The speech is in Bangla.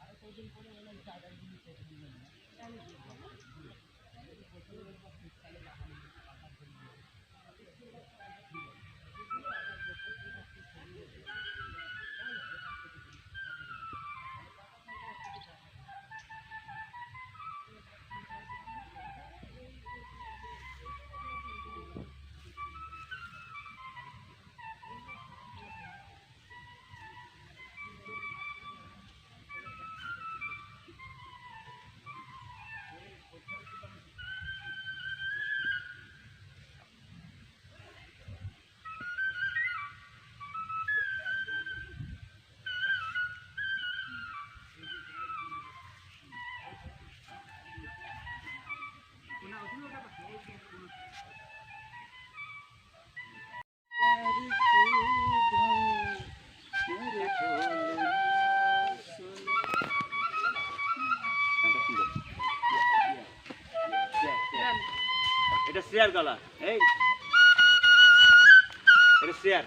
আর কজন করে চার্জার দিয়ে এটা শেয়ার গলা। এই। এটা শেয়ার।